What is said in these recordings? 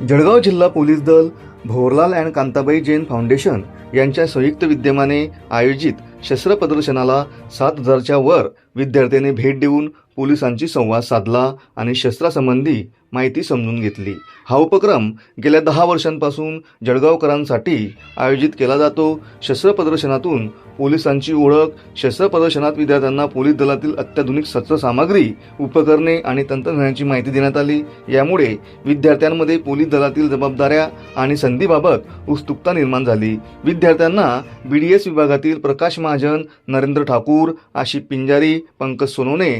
जळगाव जिल्हा पोलीस दल Bhorlal and Kantabai Jain foundation यांच्या संयुक्त विद्यमाने आयोजित शस्त्र प्रदर्शनाला सात हजारच्या वर विद्यार्थ्यांनी भेट देऊन पोलिसांशी संवाद साधला आणि शस्त्रासंबंधी माहिती समजून घेतली. हा उपक्रम गेल्या दहा वर्षांपासून जळगावकरांसाठी आयोजित केला जातो. शस्त्र प्रदर्शनातून पोलिसांची ओळख शस्त्र प्रदर्शनात विद्यार्थ्यांना पोलीस दलातील अत्याधुनिक शस्त्रसामग्री उपकरणे आणि तंत्रज्ञानाची माहिती देण्यात आली. यामुळे विद्यार्थ्यांमध्ये पोलीस दलातील जबाबदाऱ्या आणि संधीबाबत उत्सुकता निर्माण झाली. विद्यार्थ्यांना बी डी एस विभागातील प्रकाश महाजन नरेंद्र ठाकूर आशिष पिंजारी पंकज सोनवणे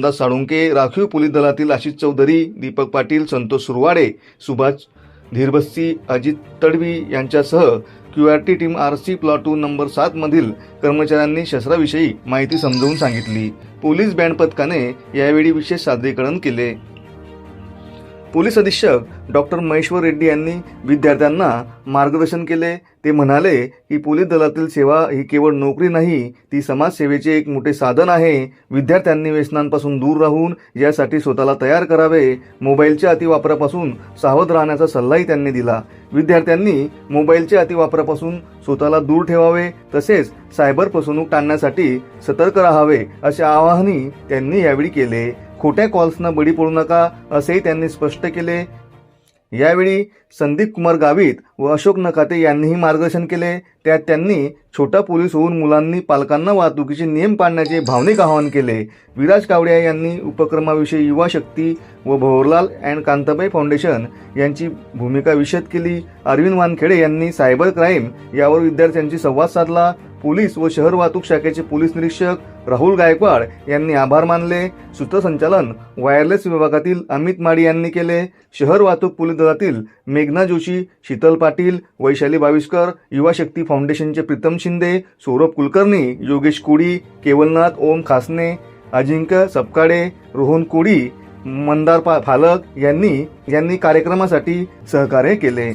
रामदास साळुंके राखीव पोलीस दलातील आशिष चौधरी दीपक पाटील संतोष सुरवाडे सुभाष धीरबस्सी अजित तडवी यांच्यासह QRT team RC platoon number सातमधील कर्मचाऱ्यांनी शस्त्राविषयी माहिती समजावून सांगितली. पोलीस बँड पथकाने यावेळी विशेष सादरीकरण केले. पोलीस अधीक्षक डॉक्टर महेश्वर रेड्डी यांनी विद्यार्थ्यांना मार्गदर्शन केले. ते म्हणाले की पोलीस दलातील सेवा ही केवळ नोकरी नाही ती समाजसेवेचे एक मोठे साधन आहे. विद्यार्थ्यांनी व्यसनांपासून दूर राहून यासाठी स्वतःला तयार करावे. मोबाईलच्या अतिवापरापासून सावध राहण्याचा सल्लाही त्यांनी दिला. विद्यार्थ्यांनी मोबाईलच्या अतिवापरापासून स्वतःला दूर ठेवावे तसेच सायबर फसवणूक टाळण्यासाठी सतर्क राहावे असे आवाहनही त्यांनी यावेळी केले. खोट्या कॉल्सना बळी पडू नका असेही त्यांनी स्पष्ट केले. यावेळी संदीप कुमार गावित व अशोक नकाते यांनीही मार्गदर्शन केले. त्यात त्यांनी छोटा पोलीस होऊन मुलांनी पालकांना वाहतुकीचे नियम पाळण्याचे भावनिक आवाहन केले. विराज कावड्या यांनी उपक्रमाविषयी युवा शक्ती व भोरलाल अँड कांताबाई फाउंडेशन यांची भूमिका विशद केली. अरविंद वानखेडे यांनी सायबर क्राईम यावर विद्यार्थ्यांशी संवाद साधला. पोलीस व शहर वाहतूक शाखेचे पोलीस निरीक्षक राहुल गायकवाड यांनी आभार मानले. सूत्रसंचालन वायरलेस विभागातील अमित माडी यांनी केले. शहर वाहतूक पोलीस दलातील मेघना जोशी शीतल पाटील वैशाली बाविस्कर युवा शक्ती फाउंडेशनचे प्रीतम शिंदे सौरभ कुलकर्णी योगेश कोडी केवलनाथ ओम खासने अजिंक्य सपकाडे रोहन कोडी मंदार पा फालक यांनी यांनी कार्यक्रमासाठी सहकार्य केले.